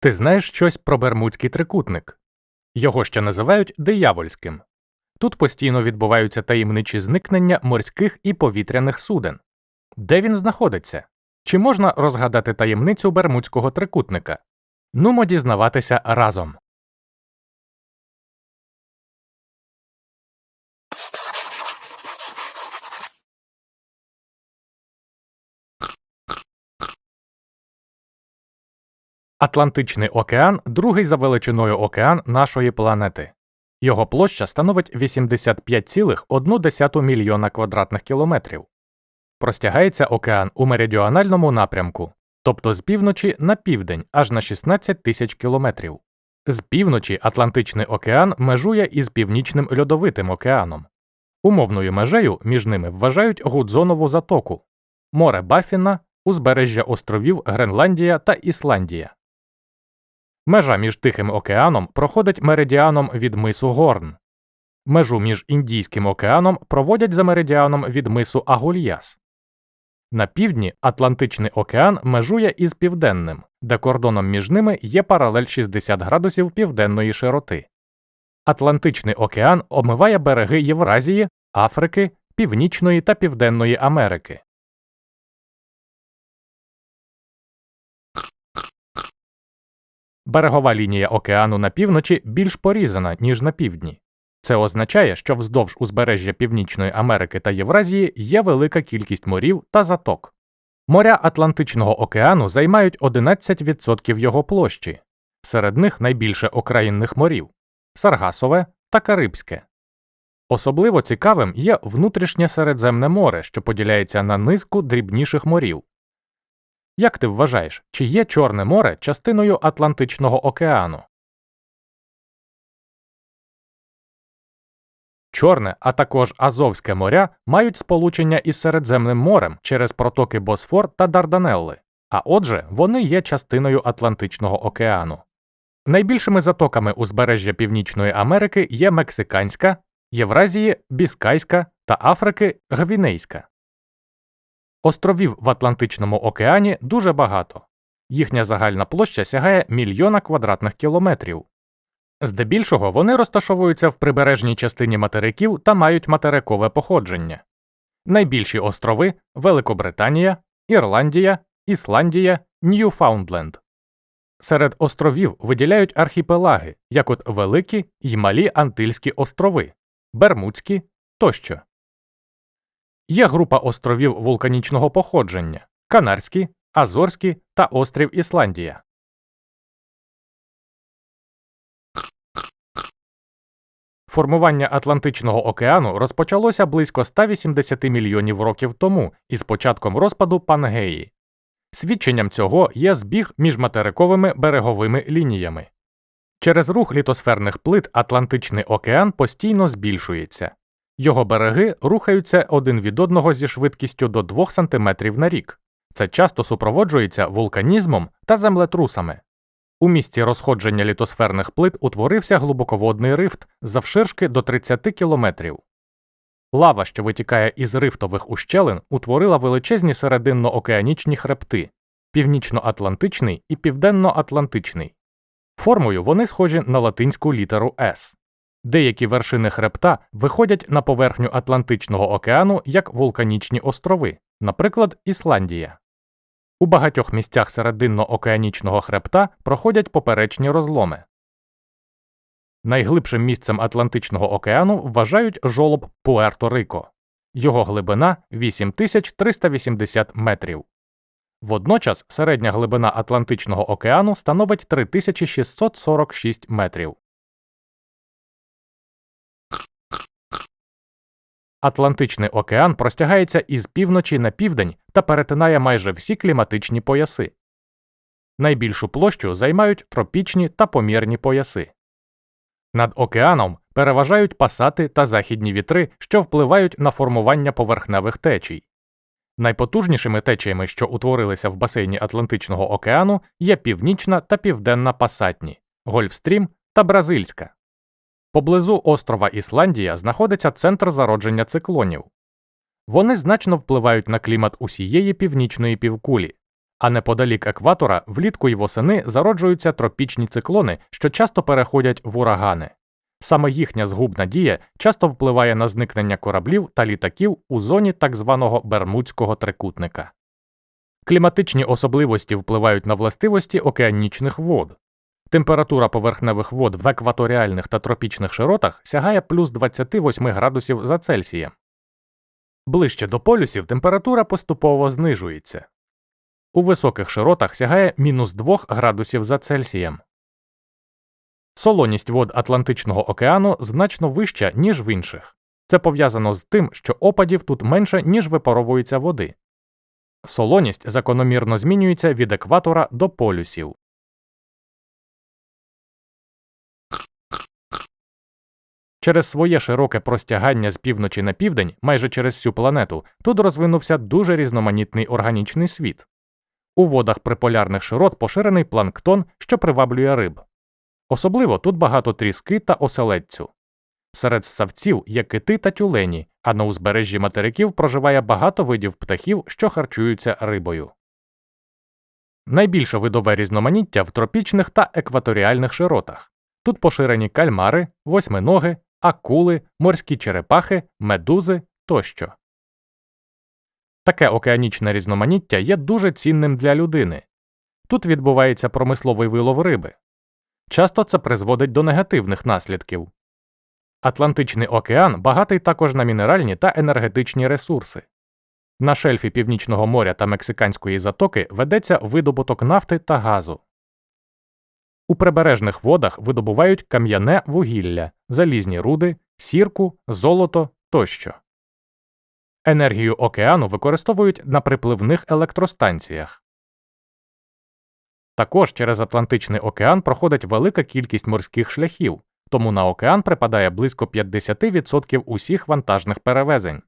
Ти знаєш щось про Бермудський трикутник? Його ще називають диявольським. Тут постійно відбуваються таємничі зникнення морських і повітряних суден. Де він знаходиться? Чи можна розгадати таємницю Бермудського трикутника? Нумо дізнаватися разом. Атлантичний океан другий за величиною океан нашої планети. Його площа становить 85,1 мільйона квадратних кілометрів. Простягається океан у меридіональному напрямку, тобто з півночі на південь аж на 16 тисяч кілометрів. З півночі Атлантичний океан межує із Північним льодовитим океаном. Умовною межею між ними вважають Гудзонову затоку, море Баффіна, узбережжя островів Гренландія та Ісландія. Межа між Тихим океаном проходить меридіаном від мису Горн. Межу між Індійським океаном проводять за меридіаном від мису Агульяс. На півдні Атлантичний океан межує із Південним, де кордоном між ними є паралель 60 градусів південної широти. Атлантичний океан омиває береги Євразії, Африки, Північної та Південної Америки. Берегова лінія океану на півночі більш порізана, ніж на півдні. Це означає, що вздовж узбережжя Північної Америки та Євразії є велика кількість морів та заток. Моря Атлантичного океану займають 11% його площі, серед них найбільше окраїнних морів Саргасове та Карибське. Особливо цікавим є внутрішнє Середземне море, що поділяється на низку дрібніших морів. Як ти вважаєш, чи є Чорне море частиною Атлантичного океану? Чорне, а також Азовське моря мають сполучення із Середземним морем через протоки Босфор та Дарданелли, а отже, вони є частиною Атлантичного океану. Найбільшими затоками узбережжя Північної Америки є Мексиканська, Євразії, Біскайська та Африки Гвінейська. Островів в Атлантичному океані дуже багато. Їхня загальна площа сягає мільйона квадратних кілометрів. Здебільшого вони розташовуються в прибережній частині материків та мають материкове походження. Найбільші острови Великобританія, Ірландія, Ісландія, Ньюфаундленд. Серед островів виділяють архіпелаги, як от Великі й Малі Антильські острови, Бермудські тощо. Є група островів вулканічного походження Канарські, Азорські та острів Ісландія. Формування Атлантичного океану розпочалося близько 180 мільйонів років тому із початком розпаду Пангеї. Свідченням цього є збіг між материковими береговими лініями. Через рух літосферних плит Атлантичний океан постійно збільшується. Його береги рухаються один від одного зі швидкістю до 2 см на рік. Це часто супроводжується вулканізмом та землетрусами. У місці розходження літосферних плит утворився глибоководний рифт завширшки до 30 кілометрів. Лава, що витікає із рифтових ущелин, утворила величезні серединно-океанічні хребти північно-атлантичний і південно-атлантичний. Формою вони схожі на латинську літеру С. Деякі вершини хребта виходять на поверхню Атлантичного океану як вулканічні острови, наприклад, Ісландія. У багатьох місцях серединно-океанічного хребта проходять поперечні розломи. Найглибшим місцем Атлантичного океану вважають жолоб Пуерто-Рико. Його глибина 8380 метрів. Водночас середня глибина Атлантичного океану становить 3646 метрів. Атлантичний океан простягається із півночі на південь та перетинає майже всі кліматичні пояси. Найбільшу площу займають тропічні та помірні пояси. Над океаном переважають пасати та західні вітри, що впливають на формування поверхневих течій. Найпотужнішими течіями, що утворилися в басейні Атлантичного океану, є північна та південна пасатні, Гольфстрім та Бразильська. Поблизу острова Ісландія знаходиться центр зародження циклонів. Вони значно впливають на клімат усієї північної півкулі, А неподалік екватора влітку й восени зароджуються тропічні циклони, що часто переходять в урагани. Саме їхня згубна дія часто впливає на зникнення кораблів та літаків у зоні так званого Бермудського трикутника. Кліматичні особливості впливають на властивості океанічних вод. Температура поверхневих вод в екваторіальних та тропічних широтах сягає плюс 28 градусів за Цельсієм. Ближче до полюсів температура поступово знижується. У високих широтах сягає мінус 2 градусів за Цельсієм. Солоність вод Атлантичного океану значно вища, ніж в інших. Це пов'язано з тим, що опадів тут менше, ніж випаровується води. Солоність закономірно змінюється від екватора до полюсів. Через своє широке простягання з півночі на південь, майже через всю планету, тут розвинувся дуже різноманітний органічний світ. У водах приполярних широт поширений планктон, що приваблює риб. Особливо тут багато тріски та оселедцю. Серед ссавців є кити та тюлені, а на узбережжі материків проживає багато видів птахів, що харчуються рибою. Найбільше видове різноманіття в тропічних та екваторіальних широтах. Тут поширені кальмари, восьминоги, акули, морські черепахи, медузи тощо. Таке океанічне різноманіття є дуже цінним для людини. Тут відбувається промисловий вилов риби. Часто це призводить до негативних наслідків. Атлантичний океан багатий також на мінеральні та енергетичні ресурси. На шельфі Північного моря та Мексиканської затоки ведеться видобуток нафти та газу. У прибережних водах видобувають кам'яне вугілля, залізні руди, сірку, золото тощо. Енергію океану використовують на припливних електростанціях. Також через Атлантичний океан проходить велика кількість морських шляхів, тому на океан припадає близько 50% усіх вантажних перевезень.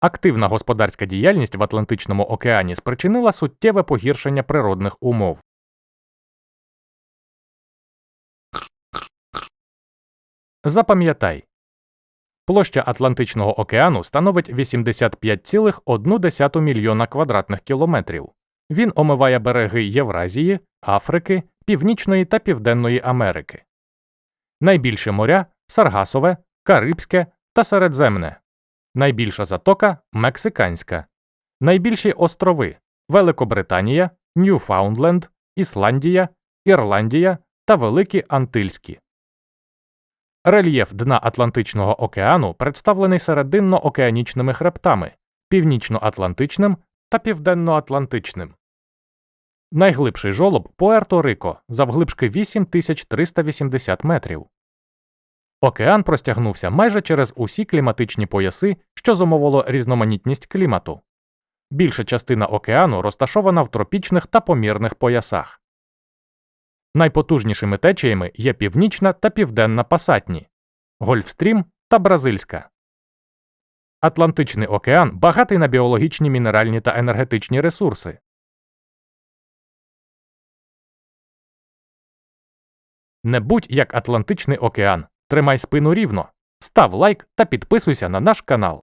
Активна господарська діяльність в Атлантичному океані спричинила суттєве погіршення природних умов. Запам'ятай площа Атлантичного океану становить 85,1 мільйона квадратних кілометрів. Він омиває береги Євразії, Африки, Північної та Південної Америки. Найбільше моря Саргасове, Карибське та Середземне. Найбільша затока Мексиканська. Найбільші острови Великобританія, Ньюфаундленд, Ісландія, Ірландія та Великі Антильські. Рельєф дна Атлантичного океану представлений серединно-океанічними хребтами Північно-Атлантичним та Південно-Атлантичним. Найглибший жолоб Пуерто-Рико завглибшки 8380 метрів. Океан простягнувся майже через усі кліматичні пояси, що зумовило різноманітність клімату. Більша частина океану розташована в тропічних та помірних поясах. Найпотужнішими течіями є північна та південна пасатні, Гольфстрім та Бразильська. Атлантичний океан багатий на біологічні мінеральні та енергетичні ресурси. Не будь як Атлантичний океан. Тримай спину рівно, став лайк та підписуйся на наш канал.